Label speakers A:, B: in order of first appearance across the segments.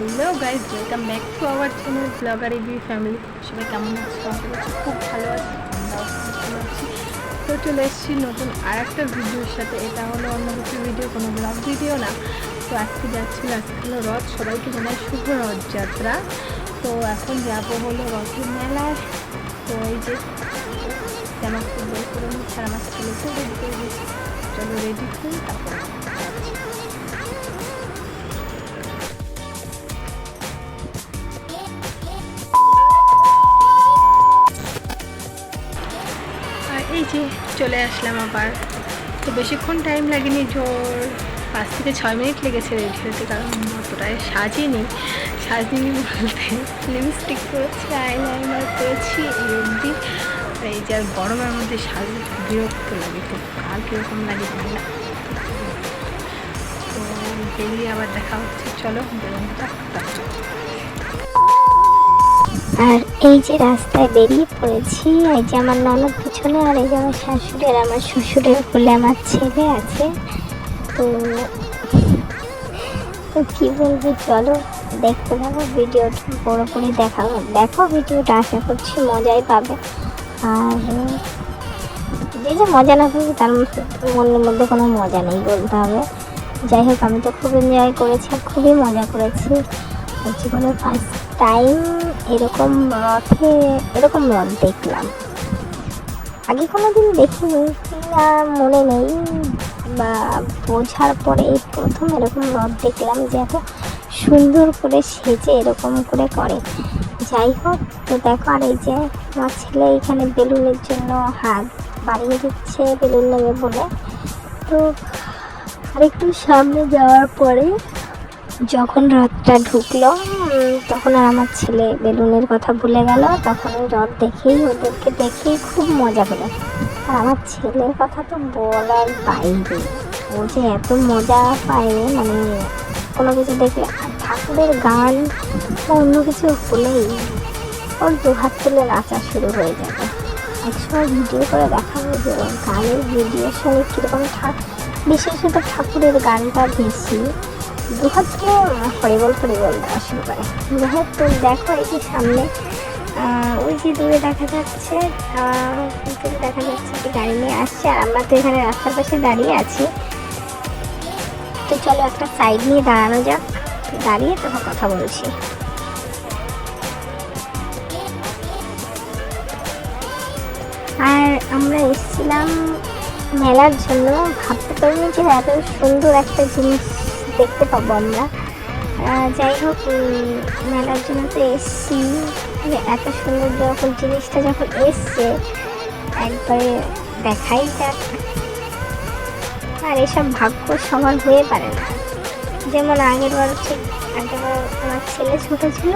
A: Hello guys welcome back to our channel blogger AB family সবাই কেমন আছে? খুব ভালো আছে খুব আছি। তো চলে এসেছি নতুন আর একটা ভিডিওর সাথে। এটা হলো অন্য কিছু ভিডিও কোনো ব্লগ ভিডিও না। তো আজকে যাচ্ছিল আজকে হলো রথ। সবাইকে জানাই শুভ রথযাত্রা। তো এখন যাব হলো রথের মেলায়। তো এই যে জামা কাপড় বের করে নিচ্ছি আমার ছেলেকে। রেডি করে দিচ্ছি চলো রেডি করি তারপর যে চলে আসলাম আবার। তো বেশিক্ষণ টাইম লাগেনি, জোর পাঁচ থেকে ছয় মিনিট লেগেছে রেডি হতে, কারণ অতটাই সাজিনি। সাজিনি বলতে লিপস্টিক করেছি আইলাইনার করেছি এই অবধি এই যে আর গরমের মধ্যে খুব বিরক্ত লাগে, তো কাল কীরকম লাগে না। তো বেরিয়ে আবার দেখা হচ্ছে, চলো বেরোনো যাক তারপর।
B: আর এই যে রাস্তায় বেরিয়ে পড়েছি, এই যে আমার ননদ পিছনে আর এই যে আমার শাশুড়ি আর আমার শ্বশুরের কোলে আমার ছেলে আছে। তো তো কি বলব, চলো দেখতে থাকো ভিডিওটা বড়ো করে দেখা দেখো ভিডিওটা, আশা করছি মজাই পাবে। আর, যে যে মজা না পাবে তার মনের মধ্যে কোনো মজা নেই বলতে হবে। যাই হোক, আমি তো খুব এনজয় করেছি, খুবই মজা করেছি। আর জীবনে ফার্স্ট টাইম এরকম রথে এরকম রথ দেখলাম। আগে কোনো দিন দেখিনি, না, মনে নেই। বা বোঝার পরে এই প্রথম এরকম রথ দেখলাম যে এত সুন্দর করে সেজে এরকম করে করে। যাই হোক, তো দেখো, আর এই যে আমার ছেলে এখানে বেলুনের জন্য হাত বাড়িয়ে দিচ্ছে বেলুন নেবে বলে। তো আরেকটু সামনে যাওয়ার পরে যখন রথটা ঢুকলো তখন আর আমার ছেলে বেলুনের কথা ভুলে গেল, তখন রথ দেখেই, ওদেরকে দেখেই খুব মজা পেল। আর আমার ছেলের কথা তো বলার বাইরে ও যে এত মজা পায় মানে কোনো কিছু দেখলে, আর ঠাকুরের গান বা অন্য কিছু হলেই ওর দু হাত তুলে নাচা শুরু হয়ে যাবে। একসময় ভিডিও করে দেখাবো যে গানের ভিডিওর সঙ্গে কীরকম ঠাক বিশেষত ঠাকুরের গানটা বেশি দু হাত থেকে হরিবল হরিবল দেওয়া শুরু করে হোক তো দেখো এই যে সামনে ওই যে দূরে দেখা যাচ্ছে দেখা যাচ্ছে যে গাড়ি নিয়ে আসছে, আর আমরা তো এখানে রাস্তার পাশে দাঁড়িয়ে আছি। তো চলো একটা সাইড নিয়ে দাঁড়ানো যাক, দাঁড়িয়ে তখন কথা বলছি। আর আমরা এসেছিলাম মেলার জন্য। ভাবতে পারিনি যে এত সুন্দর একটা জিনিস দেখতে পাবো আমরা। যাই হোক মেলার জন্য তো এসছি। যে এত সুন্দর যখন জিনিসটা যখন এসছে, একবারে দেখাই যাক। আর এসব ভাগ্য সমান হয়ে পারে না। যেমন আগের বার ঠিক আগের বার আমার ছেলে ছোটো ছিল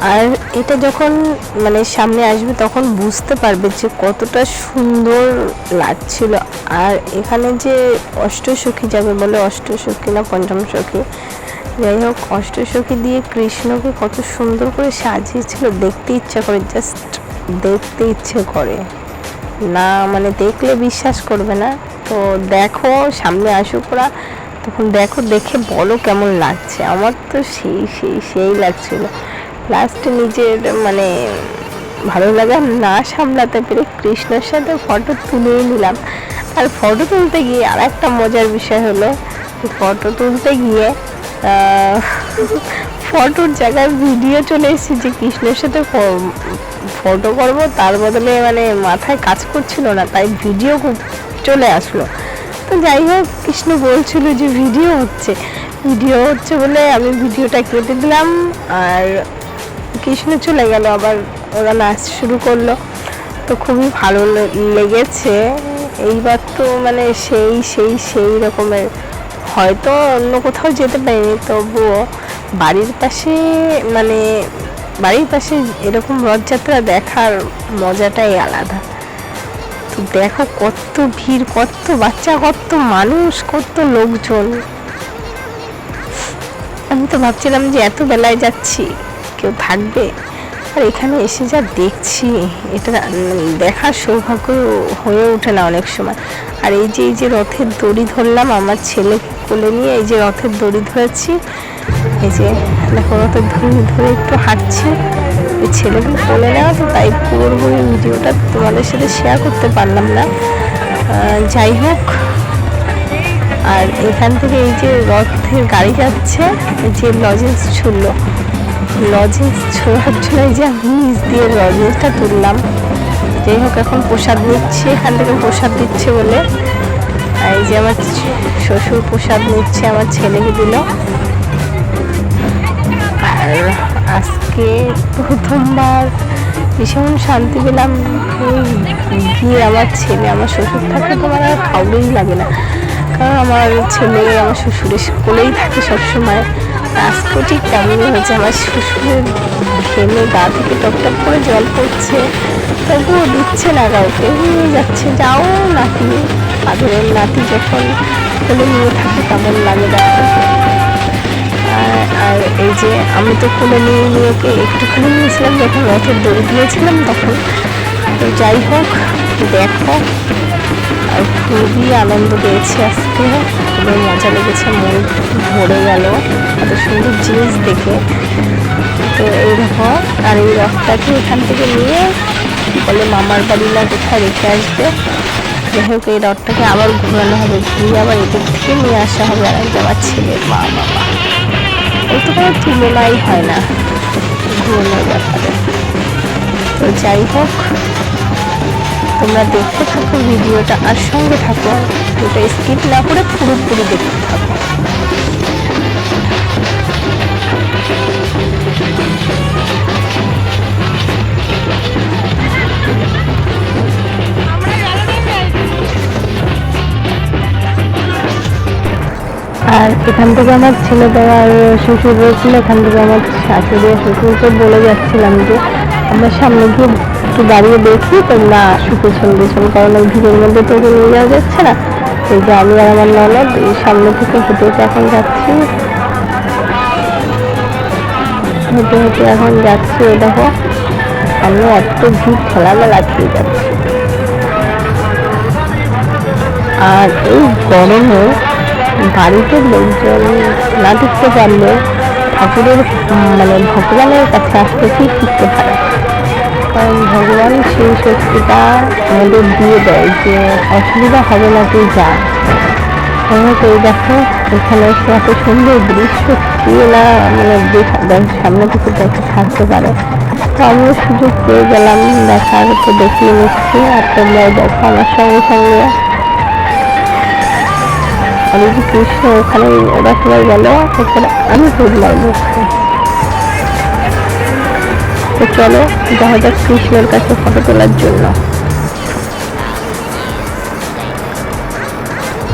C: আর এটা যখন মানে সামনে আসবে তখন বুঝতে পারবে যে কতটা সুন্দর লাগছিল। আর এখানে যে অষ্টসখী যাবে বলে অষ্টসখী না পঞ্চম সখী যাই হোক, অষ্টসখী দিয়ে কৃষ্ণকে কত সুন্দর করে সাজিয়েছিল, দেখতে ইচ্ছা করে জাস্ট দেখতে ইচ্ছে করে। না মানে দেখলে বিশ্বাস করবে না। তো দেখো, সামনে আসুক ওরা, তখন দেখো, দেখে বলো কেমন লাগছে। আমার তো সেই সেই সেই লাগছিল। লাস্টে নিজের মানে ভালো লাগা না সামলাতে পেরে কৃষ্ণের সাথে ফটো তুলেই নিলাম। আর ফটো তুলতে গিয়ে আর একটা মজার বিষয় হলো ফটো তুলতে গিয়ে ফটোর জায়গায় ভিডিও চলে এসেছে যে কৃষ্ণের সাথে ফটো করব, তার বদলে মানে মাথায় কাজ করছিল না, তাই ভিডিও চলে আসলো। তো যাই হোক, কৃষ্ণ বলছিল যে ভিডিও হচ্ছে। ভিডিও হচ্ছে বলে আমি ভিডিওটা কেটে দিলাম, আর কৃষ্ণ চলে গেল, আবার ওরা নাচ শুরু করল। তো খুবই ভালো লেগেছে। এইবার তো মানে সেই সেই সেই রকমের। হয়তো অন্য কোথাও যেতে পারিনি, তবুও বাড়ির পাশে মানে বাড়ির পাশে এরকম রথযাত্রা দেখার মজাটাই আলাদা। তো দেখো কত ভিড়, কত বাচ্চা, কত মানুষ, কত লোকজন। আমি তো ভাবছিলাম যে এত বেলায় যাচ্ছি। কেউ থাকবে? আর এখানে এসে যা দেখছি, এটা দেখার সৌভাগ্য হয়ে ওঠে না অনেক সময়। আর এই যে এই যে রথের দড়ি ধরলাম, আমার ছেলে কোলে নিয়ে এই যে রথের দড়ি ধরেছি। এই যে, দেখো রথের দড়ি ধরে একটু হাঁটছি। এই ছেলেকে কোলে নেওয়া তো, তাই পুরোপুরি ভিডিওটা তোমাদের সাথে শেয়ার করতে পারলাম না। যাই হোক, আর এখান থেকে এই যে রথের গাড়ি যাচ্ছে যে লজেন্স ছুড়ল। লজেন্স ছোড়ার জন্য যে নিচ দিয়ে লজেন্সটা তুললাম। যাই হোক এখন প্রসাদ নিচ্ছে, এখান থেকে প্রসাদ দিচ্ছে বলে। এই যে আমার শ্বশুর প্রসাদ নিচ্ছে, আমার ছেলেকে দিল। আর আজকে প্রথমবার ভীষণ শান্তি পেলাম। গিয়ে আমার ছেলে, আমার শ্বশুর থাকে তোমার আর খাওয়াই লাগে না। কারণ আমার ছেলে আমার শ্বশুরের কোলেই থাকে সবসময়। ঠিক তেমনই হয়েছে? আমার শ্বশুরের ঘেমে গা থেকে টপটপ করে জল পড়ছে। তবুও দিচ্ছে না কাউকে। যাচ্ছে। যাও নাতি। আদরের নাতি যখন কোলে নিয়ে থাকে, কেমন লাগে দেখো। আর এই যে আমি তো কোলে নিয়ে নিয়ে ওকে একটুখানি নিয়েছিলাম, যখন রথের দড়ি দিয়েছিলাম তখন। তো যাই হোক, দেখো। আর খুবই আনন্দ পেয়েছি আজকে। খুবই মজা লেগেছে। মন ভরে গেল। এত সুন্দর জিনিস দেখে। তো এই দেখো, আর এই রথটাকে এখান থেকে নিয়ে বলে, মামার বাড়ি না কোথায় রেখে আসবে। যাই হোক, এই রথটাকে আবার ঘোরানো হবে, ঘুরিয়ে আবার এদিক থেকে নিয়ে আসা হবে আর আমার ছেলের মা, বাবা। তো কোনো তুলনাই হয় না, ঘুরানোর ব্যাপারে। তো যাই হোক, তোমরা দেখতে থাকো, ভিডিওটা আর সঙ্গে থাকো ওটা স্কিপ না করে পুরোপুরি দেখতে থাকো। আর এখান থেকে আমার ছেলে দেওয়ার শ্বশুর রয়েছিল, এখান থেকে আমার শাশুড়ি আর শ্বশুরকে বলে যাচ্ছিলাম যে, আমরা সামনে গিয়ে একটু দাঁড়িয়ে দেখি, তোমরা আসো পেছন পেছন, কারণ ওই ভিড়ের মধ্যে তো নিয়ে যাওয়া যাচ্ছে না। এই যে আমি আর আমার ননদ এই সামনে থেকে হেঁটে হেঁটে এখন যাচ্ছি। হেঁটে হেঁটে এখন যাচ্ছি ওই দেখো সামনে এত ভিড় খেলামেলা খেয়ে যাচ্ছে। আর এই গরমে বাড়িতে লোকজন না ঢুকতে পারলে ঠাকুরের মানে ভগবানের কাছে আসতে কি শিখতে পারে? কারণ ভগবান সেই শক্তিটা আমাদের দিয়ে দেয় যে অসুবিধা হবে না তুই যা। এই দেখো, এখানে এসে এত সুন্দর দৃশ্য কে না মানে সামনে থেকে দেখে থাকতে পারে। তো আমিও সুযোগ পেয়ে গেলাম, দেখার তো দেখিয়ে নিচ্ছি, আর তোমরাও দেখো আমার সঙ্গে সঙ্গে। আমি যে কৃষ্ণ ওখানে ওরা সবাই গেল ওখানে আমি ঘুরলাম ওখানে। তো চলো, দেখা যাক কৃষ্ণের কাছে ফটো তোলার জন্য।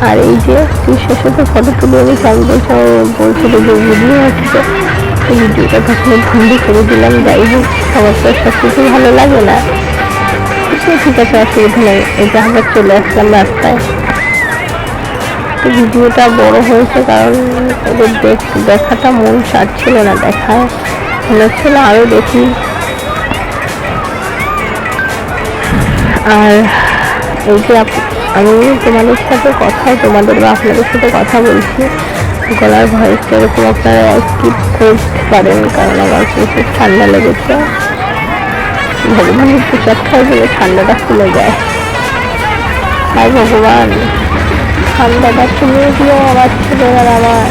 C: আর এই যে কৃষ্ণের সাথে ফটো তুলে আমি ও বলছিল যে ভিডিও হচ্ছে এই ভিডিওটা তখন বন্দি করে দিলাম, যাই হোক আমার তো সব কিছু ভালো লাগে না। ঠিক আছে অসুবিধা নেই এই যে চলে আসলাম রাস্তায়। ভিডিওটা বড় হয়েছে কারণ ওদের দেখ- দেখাটা মন চাচ্ছিল না দেখা হচ্ছিল আরও দেখি। আর এই যে আমি তোমাদের সাথে কথা তোমাদের বা আপনাদের সাথে কথা বলছি, গলার ভয়েসটা এরকম আপনারা স্কিপ করতে পারেন কারণ আমার প্রচুর ঠান্ডা লেগেছে। ভগবানের প্রসাদ খাই বলে ঠান্ডাটা খুলে যায়। আর ভগবান ঠান্ডাটা তুমি দিও আমার ছেলে আর আমার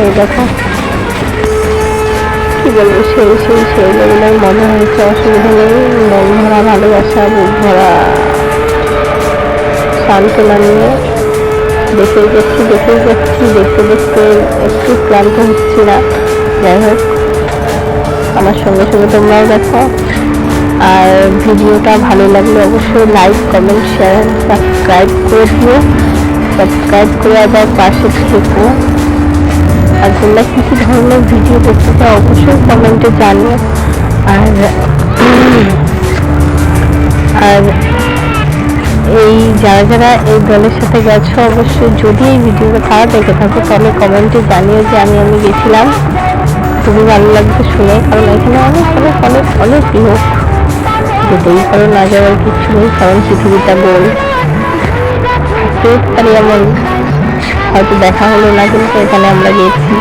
C: এই দেখো। কি বলব, সেই সেই সেই লেভেলের মনে হয়েছে, অসুবিধা নেই। মন ভরা ভালোবাসা, বুক ভরা সান্ত্বনা নিয়ে দেখে যাচ্ছি দেখে যাচ্ছি দেখতে দেখতে একটু ক্লান্ত হচ্ছি না। যাই হোক, আমার সঙ্গে সঙ্গে তোমরাও দেখো। আর ভিডিওটা ভালো লাগলে অবশ্যই লাইক কমেন্ট শেয়ার সাবস্ক্রাইব করে দিও। সাবস্ক্রাইব করে আবার পাশে থেকো। আর তোমরা কী কী ধরনের ভিডিও দেখতে চাও অবশ্যই কমেন্টে জানিও। আর আর এই যারা যারা এই দলের সাথে গেছো, অবশ্যই যদি এই ভিডিওটা খারাপ দেখে থাকো, তাহলে কমেন্টে জানিও যে আমি আমি গেছিলাম। খুবই ভালো লাগবে শুনে, কারণ এখানে অনেক অনেক অনেক অনেক লোক। যেতেই পারো না যাওয়ার কিছু নেই, কারণ পৃথিবীটা গোল। তো পারি এমন হয়তো দেখা হলো না, কিন্তু এখানে আমরা গেছি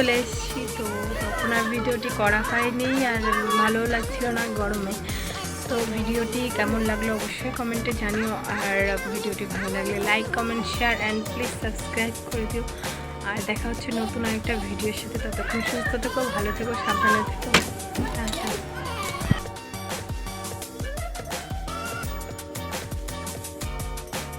A: চলে এসেছি, তো তখন আর ভিডিওটি করা হয়নি আর ভালো লাগছিল না গরমে। তো ভিডিওটি কেমন লাগল অবশ্যই কমেন্টে জানিও, আর ভিডিওটি ভালো লাগলে like, comment, share and please subscribe করে দিও। আর দেখা হচ্ছে নতুন আরেকটা ভিডিওর সাথে, ততক্ষণ সুস্থ থেকো, ভালো থেকো, সাবধানে থেকো।